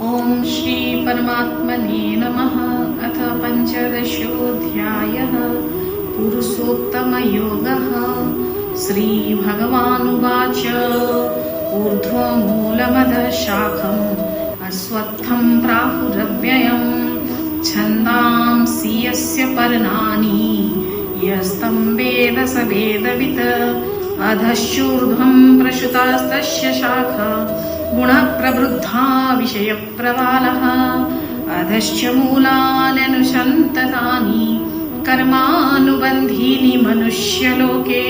ॐ श्री परमात्मने नमः। अथ पञ्चदशोऽध्यायः। पुरुषोत्तमयोगः। श्रीभगवानुवाच। ऊर्ध्वमूलमदशाखम् अस्वत्थं प्राहुरव्ययम्। छन्दांसि यस्य पर्णानि। यस्तं वेद स वेदवित्। अधश्चूर्ध्वं प्रसुतास्तस्य शाखा गुणप्रवृद्धा विषयप्रवालः अधश्च मूलान्यनुसन्ततानि कर्मानुबन्धीनि मनुष्यलोके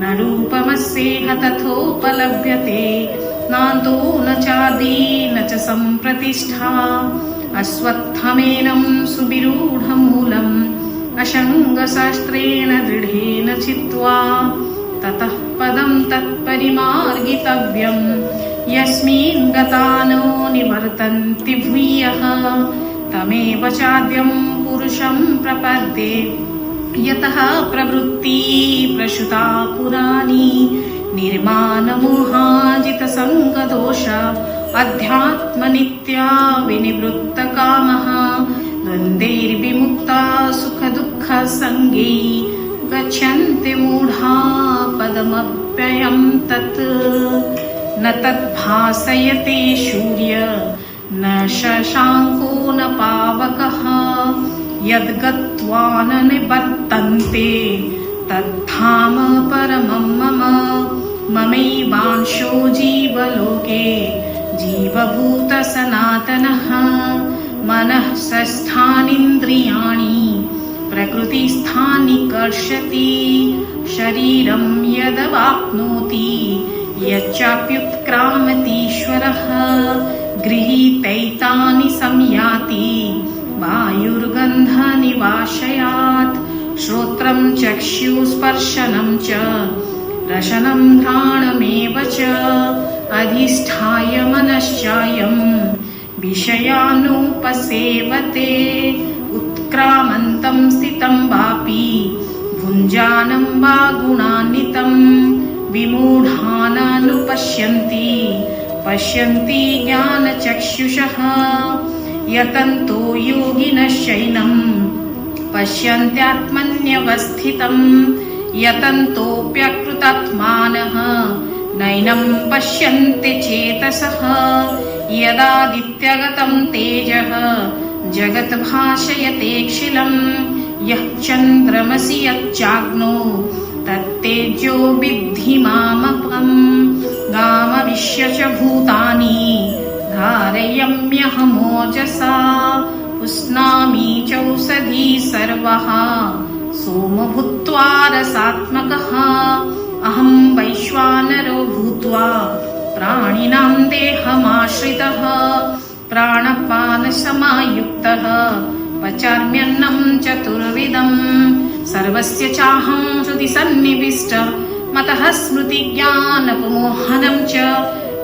न रूपमस्येह तथोपलभ्यते नान्तो न चादी न च सम्प्रतिष्ठा अस्वत्थमेनं सुविरूढमूलम् अशङ्गशास्त्रेण दृढेन चित्वा ततः पदं तत्परिमार्गितव्यम् यस्मिन् गता नो निवर्तन्ति भूयः तमेव चाद्यं पुरुषं प्रपद्ये। यतः प्रवृत्ति प्रसुता पुराणी निर्माणमोहाजितसङ्गदोष अध्यात्मनित्या विनिवृत्तकामः द्वन्द्वैर्विमुक्ता सुखदुःखसङ्गै गच्छन्ति मूढा पदमप्ययं तत् न तद्भासयते सूर्य, न शशाङ्को न पावकः, यद्गत्वा न परमं मम, ममैवांशो जीवलोके, जीवभूतसनातनः, मनः सस्थानीन्द्रियाणि प्रकृतिस्थानि कर्षति, शरीरं यदवाप्नोति यच्चाप्युत्क्रामतीश्वरः गृहीतैतानि संयाति। वायुर्गन्धनिवाशयात्। श्रोत्रं चक्षुस्पर्शनं च। रशनं घ्राणमेव च। अधिष्ठाय मनश्चायं। विषयानुपसेवते। उत्क्रामन्तं स्थितं वापि। भुञ्जानं वा गुणान्वितं विमूढानानुपश्यन्ति पश्यन्ति। ज्ञानचक्षुषः। यतन्तो योगिनश्चैनं पश्यन्त्यात्मन्यवस्थितम्। यतन्तोऽप्यकृतात्मानः। नैनं पश्यन्ति चेतसः। यदादित्यगतं तेजः। जगद्भाषयतेऽखिलम् यः चन्द्रमसि यच्चाग्नो तत्तेजो विद्धि मामपम्। गामविश्य च भूतानि। धारयम्यहमोजसा। पुष्णामि चौषधी सर्वः। सोमभूत्वा रसात्मकः। अहं वैश्वानरो भूत्वा प्राणिनां देहमाश्रितः। प्राणपानसमायुक्तः। पचाम्यन्नं चतुर्विधम्। सर्वस्य चाहं हृदि सन्निविष्ट मतः स्मृतिज्ञानपमोहनं च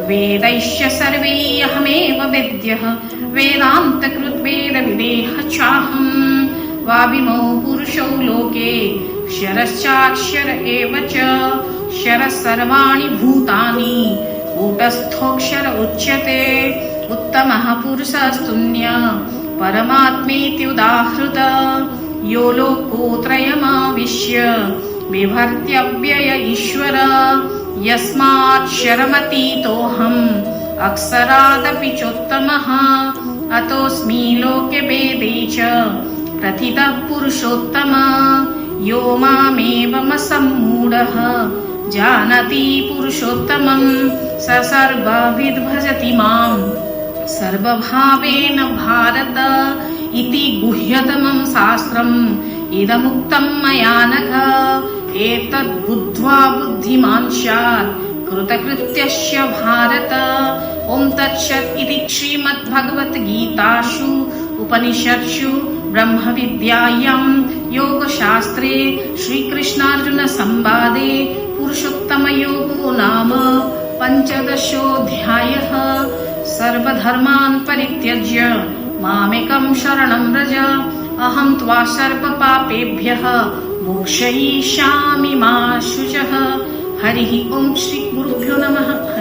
वेदैश्च सर्वैरहमेव वेद्यः। वेदान्तकृद्वेदविदेह चाहम् वाबिमौ पुरुषौ लोके क्षरश्चाक्षर एव च। क्षरः सर्वाणि भूतानि। कूटस्थोऽक्षर उच्यते। उत्तमः पुरुषस्तुन्य। परमात्मेति उदाहृत। यो लोकोत्रयमाविश्य बिभर्त्यव्यय ईश्वर यस्माक्षरमतीतोऽहम् अक्षरादपि चोत्तमः। अतोऽस्मि लोके वेदे च प्रथितः पुरुषोत्तम। यो मामेवमसम्मूढः जानति पुरुषोत्तमं स सर्वविद्भजति माम्। सर्वभावेन भारत इति गुह्यतमं शास्त्रम्। इदमुक्तं मया नघ। एतद्बुद्ध्वा बुद्धिमान् स्यात्। कृतकृत्यस्य भारत। ॐ तत्सत् इति श्रीमद्भगवद्गीतासु उपनिषत्सु ब्रह्मविद्यायां योगशास्त्रे श्रीकृष्णार्जुनसंवादे पुरुषोत्तमयोगो नाम पञ्चदशोऽध्यायः। सर्वधर्मान् परित्यज्य मामेकं शरणं व्रज। अहं त्वा सर्वपापेभ्यः। मोक्षयिष्यामि मा शुचः। हरिः ॐ श्रीगुरुभ्यो नमः।